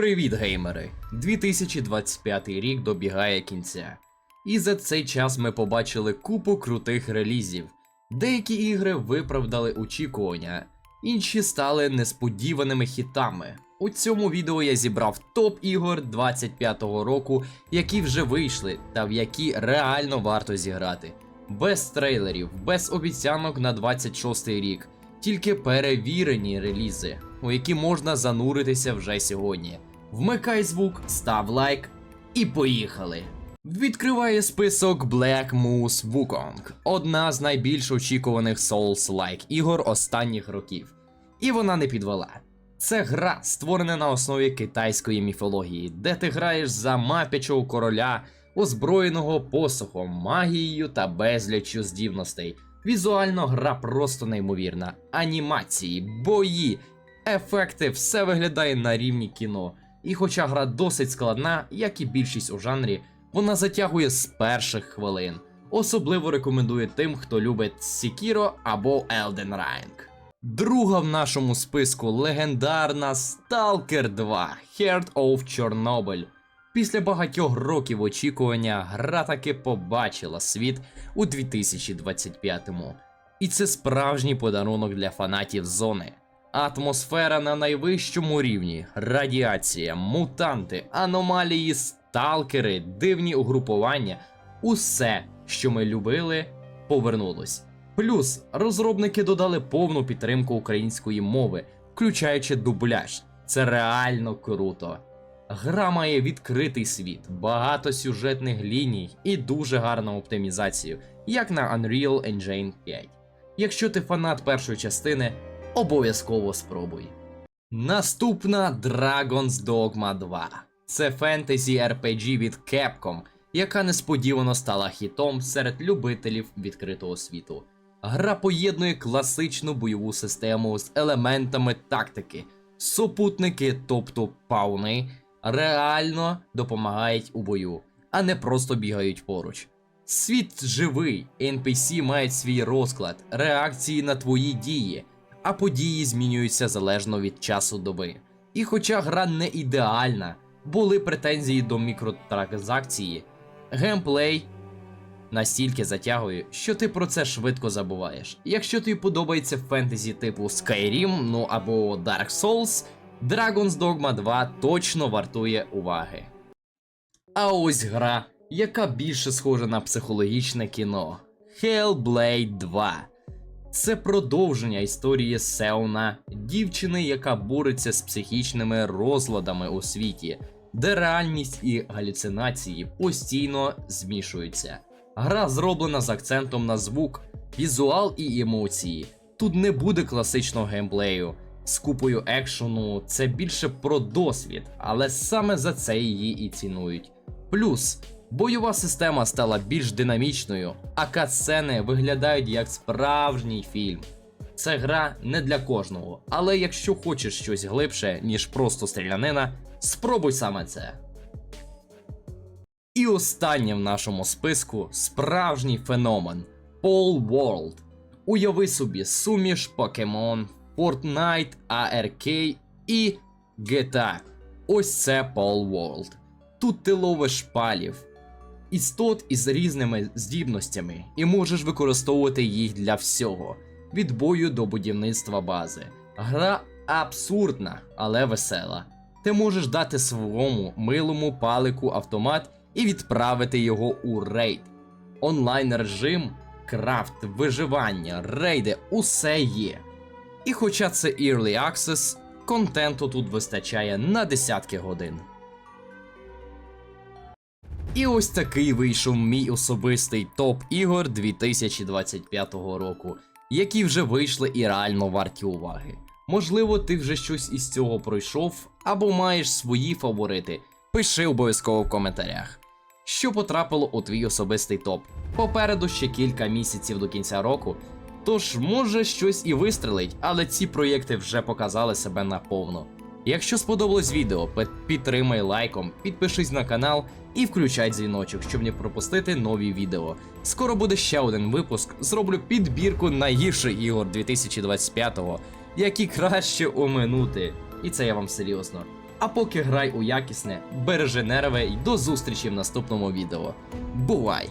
Привіт, геймери! 2025 рік добігає кінця. І за цей час ми побачили купу крутих релізів. Деякі ігри виправдали очікування, інші стали несподіваними хітами. У цьому відео я зібрав топ ігор 25-го року, які вже вийшли, та в які реально варто зіграти. Без трейлерів, без обіцянок на 26-й рік, тільки перевірені релізи, у які можна зануритися вже сьогодні. Вмикай звук, став лайк і поїхали! Відкриває список Black Moose Wukong, одна з найбільш очікуваних Souls-like ігор останніх років. І вона не підвела. Це гра, створена на основі китайської міфології, де ти граєш за мапячого короля, озброєного посохом, магією та безліччю здібностей. Візуально гра просто неймовірна. Анімації, бої, ефекти, все виглядає на рівні кіно. І хоча гра досить складна, як і більшість у жанрі, вона затягує з перших хвилин. Особливо рекомендую тим, хто любить Sekiro або Elden Ring. Друга в нашому списку легендарна Stalker 2 Heart of Chernobyl. Після багатьох років очікування гра таки побачила світ у 2025-му. І це справжній подарунок для фанатів зони. Атмосфера на найвищому рівні, радіація, мутанти, аномалії, сталкери, дивні угрупування усе, що ми любили, повернулось. Плюс розробники додали повну підтримку української мови, включаючи дубляж. Це реально круто. Гра має відкритий світ, багато сюжетних ліній і дуже гарну оптимізацію, як на Unreal Engine 5. Якщо ти фанат першої частини, обов'язково спробуй. Наступна Dragon's Dogma 2. Це фентезі RPG від Capcom, яка несподівано стала хітом серед любителів відкритого світу. Гра поєднує класичну бойову систему з елементами тактики. Супутники, тобто пауни, реально допомагають у бою, а не просто бігають поруч. Світ живий, NPC мають свій розклад, реакції на твої дії, а події змінюються залежно від часу доби. І хоча гра не ідеальна, були претензії до мікротранзакції, геймплей настільки затягує, що ти про це швидко забуваєш. Якщо тобі подобається фентезі типу Skyrim, ну або Dark Souls, Dragon's Dogma 2 точно вартує уваги. А ось гра, яка більше схожа на психологічне кіно Hellblade 2. Це продовження історії Сеуна, дівчини, яка бореться з психічними розладами у світі, де реальність і галюцинації постійно змішуються. Гра зроблена з акцентом на звук, візуал і емоції. Тут не буде класичного геймплею. З купою екшону це більше про досвід, але саме за це її і цінують. Плюс бойова система стала більш динамічною, а катсцени виглядають як справжній фільм. Це гра не для кожного, але якщо хочеш щось глибше, ніж просто стрілянина, спробуй саме це. І останнє в нашому списку справжній феномен Pole World. Уяви собі суміш Pokemon, Fortnite, ARK і GTA. Ось це Pole World. Тут ти ловиш палів, істот із різними здібностями, і можеш використовувати їх для всього від бою до будівництва бази. Гра абсурдна, але весела. Ти можеш дати своєму милому палику автомат і відправити його у рейд. Онлайн режим, крафт, виживання, рейди усе є. І хоча це Early Access, контенту тут вистачає на десятки годин. І ось такий вийшов мій особистий топ ігор 2025 року, які вже вийшли і реально варті уваги. Можливо, ти вже щось із цього пройшов, або маєш свої фаворити. Пиши обов'язково в коментарях. Що потрапило у твій особистий топ? Попереду ще кілька місяців до кінця року. Тож може щось і вистрелить, але ці проєкти вже показали себе наповно. Якщо сподобалось відео, підтримай лайком, підпишись на канал і включай дзвіночок, щоб не пропустити нові відео. Скоро буде ще один випуск. Зроблю підбірку найгірших ігор 2025-го, які краще оминути. І це я вам серйозно. А поки грай у якісне, бережи нерви і до зустрічі в наступному відео. Бувай!